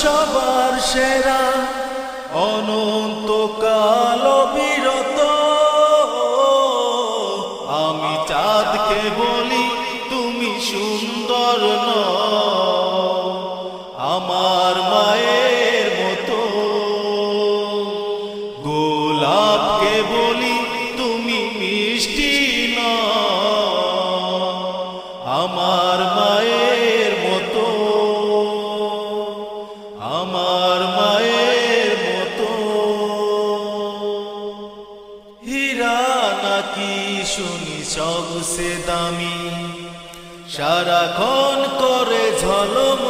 সবার সেরা, অনন্তকাল বিরত। আমি চাঁদকে বলি, তুমি সুন্দর ন আমার মায়ের মতো। গোলাপকে বলি, তুমি মিষ্টি না আমার শুনি সবসে দামি। সারাক্ষণ করে ঝলম।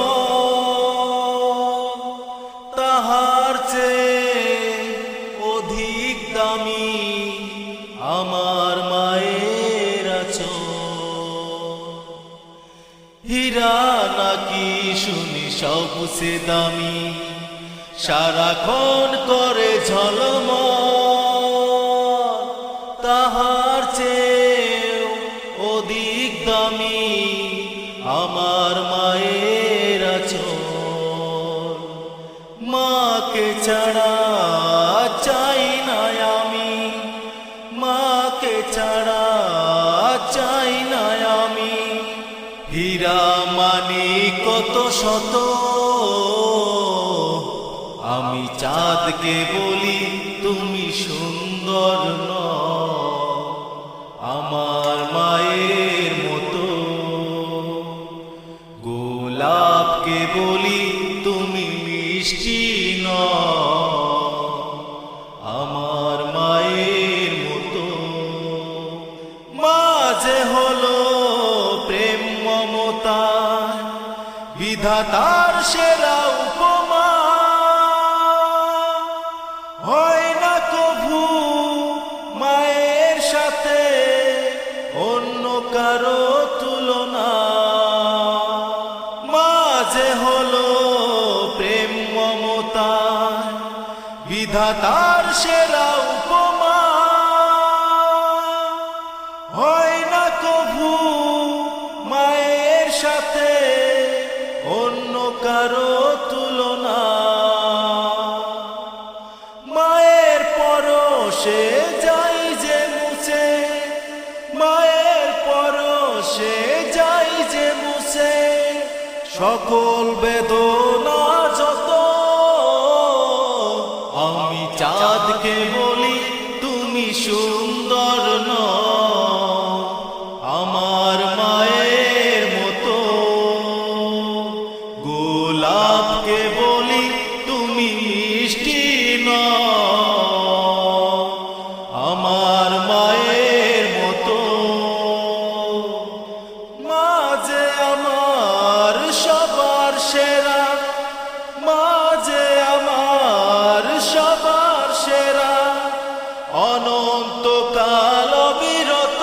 তাহার চেয়ে অধিক দামি আমার মায়ের আচর হীরা নাকি শুনি সবসে দামি। সারাক্ষণ করে ঝলম। তাহার চেয়ে অধিক দামি আমার মায়ের আচর মাকে ছাড়া চাই না আমি। মাকে ছাড়া চাই না আমি। হীরা মানি কত শত। আমি চাঁদকে বলি, তুমি সুন্দর ন আমার মায়ের মতো। গোলাপকে বলি তুমি মিষ্টি ন আমার মায়ের মতো। মাঝে হলো প্রেম মমতা, বিধাতার সেরা কারও তুলনা। মাঝে হলো প্রেম মমতা বিধাতার সেরা পরশে যাই যে মুছে সকল বেদনা যত। আমি চাঁদকে বলি তুমি সুন্দর ন অনন্তকাল বিরত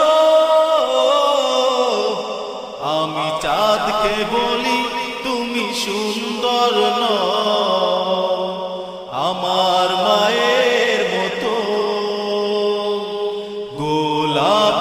আমি চাঁদকে বলি তুমি সুন্দর ন আমার মায়ের মতো। মিষ্টি